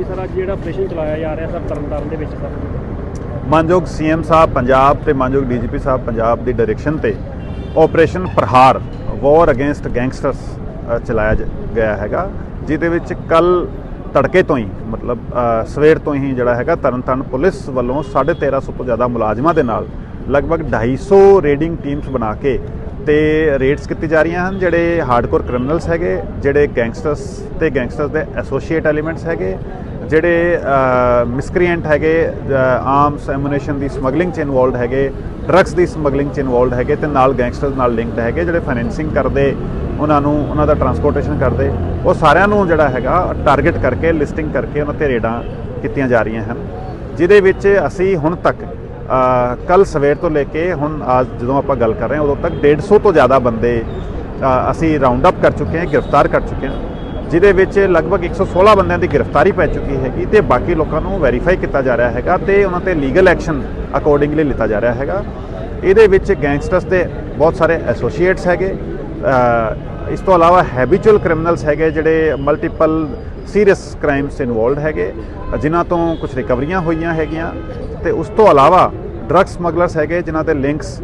ਜੀ ਸਰ, ਅੱਜ ਜਿਹੜਾ ਆਪਰੇਸ਼ਨ ਚਲਾਇਆ ਜਾ ਰਿਹਾ ਸਰ, ਤਰਨਤਾਰਨ ਦੇ ਵਿੱਚ ਸਰ। ਮਾਨਯੋਗ ਸੀਐਮ ਸਾਹਿਬ ਪੰਜਾਬ ਤੇ ਮਾਨਯੋਗ ਡੀਜੀਪੀ ਸਾਹਿਬ ਪੰਜਾਬ ਦੀ ਡਾਇਰੈਕਸ਼ਨ ਤੇ operation Prahaar war against gangsters ਚਲਾਇਆ ਗਿਆ ਹੈਗਾ, ਜਿਹਦੇ ਵਿੱਚ ਕੱਲ ਤੜਕੇ ਤੋਂ ਹੀ, ਮਤਲਬ ਸਵੇਰ ਤੋਂ ਹੀ ਜਿਹੜਾ ਹੈਗਾ ਤਰਨਤਾਰਨ ਪੁਲਿਸ ਵੱਲੋਂ 1350 ਤੋਂ ਜ਼ਿਆਦਾ ਮੁਲਾਜ਼ਮਾਂ ਦੇ ਨਾਲ ਲਗਭਗ 250 ਰੇਡਿੰਗ ਟੀਮਸ ਬਣਾ ਕੇ ਤੇ ਰੇਡਸ ਕੀਤੀ ਜਾ ਰਹੀਆਂ ਹਨ, ਜਿਹੜੇ ਹਾਰਡਕੋਰ ਕ੍ਰਿਮੀਨਲਸ ਹੈਗੇ, ਜਿਹੜੇ ਗੈਂਗਸਟਰਸ ਤੇ ਗੈਂਗਸਟਰਸ ਦੇ ਐਸੋਸੀਏਟ ਐਲੀਮੈਂਟਸ ਹੈਗੇ ਜਿਹੜੇ ਮਿਸਕ੍ਰੀਐਂਟ ਹੈਗੇ ਆਰਮਸ ਐਮੂਨੇਸ਼ਨ ਦੀ ਸਮਗਲਿੰਗ ਚ ਇਨਵੋਲਡ ਹੈਗੇ ਡਰੱਗਸ ਦੀ ਸਮਗਲਿੰਗ ਚ ਇਨਵੋਲਡ ਹੈਗੇ ਤੇ ਨਾਲ ਗੈਂਗਸਟਰਸ ਨਾਲ ਲਿੰਕਡ ਹੈਗੇ ਜਿਹੜੇ ਫਾਈਨੈਂਸਿੰਗ ਕਰਦੇ, ਉਹਨਾਂ ਨੂੰ, ਉਹਨਾਂ ਦਾ ਟਰਾਂਸਪੋਰਟੇਸ਼ਨ ਕਰਦੇ, ਉਹ ਸਾਰਿਆਂ ਨੂੰ ਜਿਹੜਾ ਹੈਗਾ ਟਾਰਗੇਟ ਕਰਕੇ ਲਿਸਟਿੰਗ ਕਰਕੇ ਉਹਨਾਂ ਤੇ ਰੇਡਾਂ ਕੀਤੀਆਂ ਜਾ ਰਹੀਆਂ ਹਨ। ਜਿਹਦੇ ਵਿੱਚ ਅਸੀਂ ਹੁਣ ਤੱਕ ਕੱਲ ਸਵੇਰ ਤੋਂ ਲੈ ਕੇ ਹੁਣ ਅੱਜ ਜਦੋਂ ਆਪਾਂ ਗੱਲ ਕਰ ਰਹੇ ਹਾਂ, ਉਦੋਂ ਤੱਕ 150 ਤੋਂ ਜ਼ਿਆਦਾ ਬੰਦੇ ਅਸੀਂ ਰਾਉਂਡ ਅਪ ਕਰ ਚੁੱਕੇ ਹਾਂ, ਗ੍ਰਿਫਤਾਰ ਕਰ ਚੁੱਕੇ ਹਾਂ। ਜਿਹਦੇ ਵਿੱਚ ਲਗਭਗ 116 ਬੰਦਿਆਂ ਦੀ ਗ੍ਰਿਫਤਾਰੀ ਪੈ ਚੁੱਕੀ ਹੈਗੀ ਤੇ ਬਾਕੀ ਲੋਕਾਂ ਨੂੰ ਵੈਰੀਫਾਈ ਕੀਤਾ ਜਾ ਰਿਹਾ ਹੈਗਾ ਤੇ ਉਹਨਾਂ ਤੇ ਲੀਗਲ ਐਕਸ਼ਨ ਅਕੋਰਡਿੰਗਲੀ ਲਿੱਤਾ ਜਾ ਰਿਹਾ ਹੈਗਾ। ਇਹਦੇ ਵਿੱਚ ਗੈਂਗਸਟਰਸ ਦੇ ਬਹੁਤ ਸਾਰੇ ਐਸੋਸੀਏਟਸ ਹੈਗੇ। ਇਸ ਤੋਂ ਇਲਾਵਾ ਹੈਬਿਚੁਅਲ ਕ੍ਰਿਮੀਨਲਸ ਹੈਗੇ ਜਿਹੜੇ ਮਲਟੀਪਲ ਸੀਰੀਅਸ ਕ੍ਰਾਈਮਸ ਇਨਵੋਲਡ ਹੈਗੇ, ਜਿਨ੍ਹਾਂ ਤੋਂ ਕੁਝ ਰਿਕਵਰੀਆਂ ਹੋਈਆਂ ਹੈਗੀਆਂ ਤੇ ਉਸ ਤੋਂ ਇਲਾਵਾ ਡਰੱਗ ਸਮਗਲਰਸ ਹੈਗੇ ਜਿਨ੍ਹਾਂ ਦੇ ਲਿੰਕਸ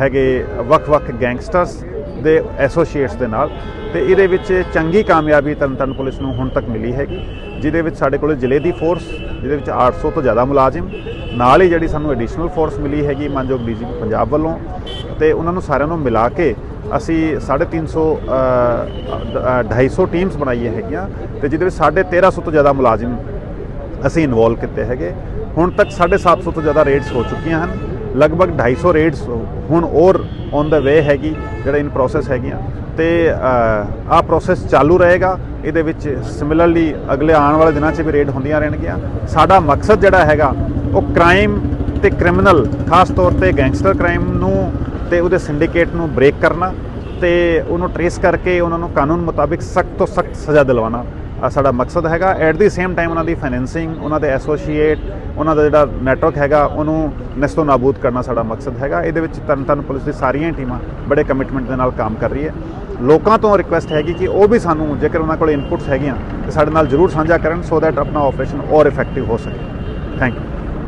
ਹੈਗੇ ਵੱਖ-ਵੱਖ ਗੈਂਗਸਟਰਸ ਦੇ ਐਸੋਸੀਏਟਸ ਦੇ ਨਾਲ ਤੇ ਇਹਦੇ ਵਿੱਚ ਚੰਗੀ ਕਾਮਯਾਬੀ ਤਰਨਤਾਰਨ ਪੁਲਿਸ ਨੂੰ ਹੁਣ ਤੱਕ ਮਿਲੀ ਹੈਗੀ, ਜਿਹਦੇ ਵਿੱਚ ਸਾਡੇ ਕੋਲ ਜ਼ਿਲ੍ਹੇ ਦੀ ਫੋਰਸ ਜਿਹਦੇ ਵਿੱਚ 800 ਤੋਂ ਜ਼ਿਆਦਾ ਮੁਲਾਜ਼ਮ, ਨਾਲ ਹੀ ਜਿਹੜੀ ਸਾਨੂੰ ਐਡੀਸ਼ਨਲ ਫੋਰਸ ਮਿਲੀ ਹੈਗੀ ਮਾਨਯੋਗ ਡੀਜੀਪੀ ਪੰਜਾਬ ਵੱਲੋਂ ਤੇ ਉਹਨਾਂ ਨੂੰ ਸਾਰਿਆਂ ਨੂੰ ਮਿਲਾ ਕੇ ਅਸੀਂ 350 250 ਟੀਮਸ ਬਣਾਈਆਂ ਹੈਗੀਆਂ ਤੇ ਜਿਹਦੇ ਵਿੱਚ 1350 ਤੋਂ ਜ਼ਿਆਦਾ ਮੁਲਾਜ਼ਮ ਅਸੀਂ ਇਨਵੋਲਵ ਕੀਤੇ ਹੈਗੇ। ਹੁਣ ਤੱਕ 750 ਤੋਂ ਜ਼ਿਆਦਾ ਰੇਡਸ ਹੋ ਚੁੱਕੀਆਂ ਹਨ। ਲਗਭਗ 250 ਰੇਡਸ ਹੁਣ ਔਰ ਔਨ ਦਾ ਵੇ ਹੈਗੀ, ਜਿਹੜਾ ਇਨ ਪ੍ਰੋਸੈਸ ਹੈਗੀਆਂ। ਤੇ ਆਹ ਪ੍ਰੋਸੈਸ ਚਾਲੂ ਰਹੇਗਾ। ਇਹਦੇ ਵਿੱਚ ਸਿਮਿਲਰਲੀ ਅਗਲੇ ਆਉਣ ਵਾਲੇ ਦਿਨਾਂ 'ਚ ਵੀ ਰੇਡ ਹੁੰਦੀਆਂ ਰਹਿਣਗੀਆਂ। ਸਾਡਾ ਮਕਸਦ ਜਿਹੜਾ ਹੈਗਾ, ਉਹ ਕ੍ਰਾਈਮ ਤੇ ਕ੍ਰਿਮੀਨਲ ਖਾਸ ਤੌਰ ਤੇ ਗੈਂਗਸਟਰ ਕ੍ਰਾਈਮ ਨੂੰ ਤੇ ਉਹਦੇ ਸਿੰਡੀਕੇਟ ਨੂੰ ਬ੍ਰੇਕ ਕਰਨਾ ਤੇ ਉਹਨੂੰ ਟਰੇਸ ਕਰਕੇ ਉਹਨਾਂ ਨੂੰ ਕਾਨੂੰਨ ਮੁਤਾਬਿਕ ਸਖਤ ਤੋਂ ਸਖਤ ਸਜ਼ਾ ਦਿਲਵਾਉਣਾ। ਸਾਡਾ ਮਕਸਦ ਹੈਗਾ। ਐਟ ਦੀ ਸੇਮ ਟਾਈਮ ਉਹਨਾਂ ਦੀ ਫਾਈਨੈਂਸਿੰਗ ਉਹਨਾਂ ਦੇ ਐਸੋਸੀਏਟ ਉਹਨਾਂ ਦਾ ਜਿਹੜਾ ਨੈਟਵਰਕ ਹੈਗਾ, ਉਹਨੂੰ ਨਸਤੋ ਨਾਬੂਦ ਕਰਨਾ ਸਾਡਾ ਮਕਸਦ ਹੈਗਾ। ਇਹਦੇ ਵਿੱਚ ਤਰਨਤਾਰਨ ਪੁਲਿਸ ਦੀ ਸਾਰੀਆਂ ਟੀਮਾਂ ਬੜੇ ਕਮਿਟਮੈਂਟ ਦੇ ਨਾਲ ਕੰਮ ਕਰ ਰਹੀ ਹੈ। ਲੋਕਾਂ ਤੋਂ ਰਿਕੁਐਸਟ ਹੈਗੀ ਕਿ ਉਹ ਵੀ ਸਾਨੂੰ, ਜੇਕਰ ਉਹਨਾਂ ਕੋਲ ਇਨਪੁਟਸ ਹੈਗੀਆਂ, ਤੇ ਸਾਡੇ ਨਾਲ ਜਰੂਰ ਸਾਂਝਾ ਕਰਨ ਸੋ ਦੈਟ ਆਪਣਾ ਆਪਰੇਸ਼ਨ ਹੋਰ ਇਫੈਕਟਿਵ ਹੋ ਸਕੇ। Thank you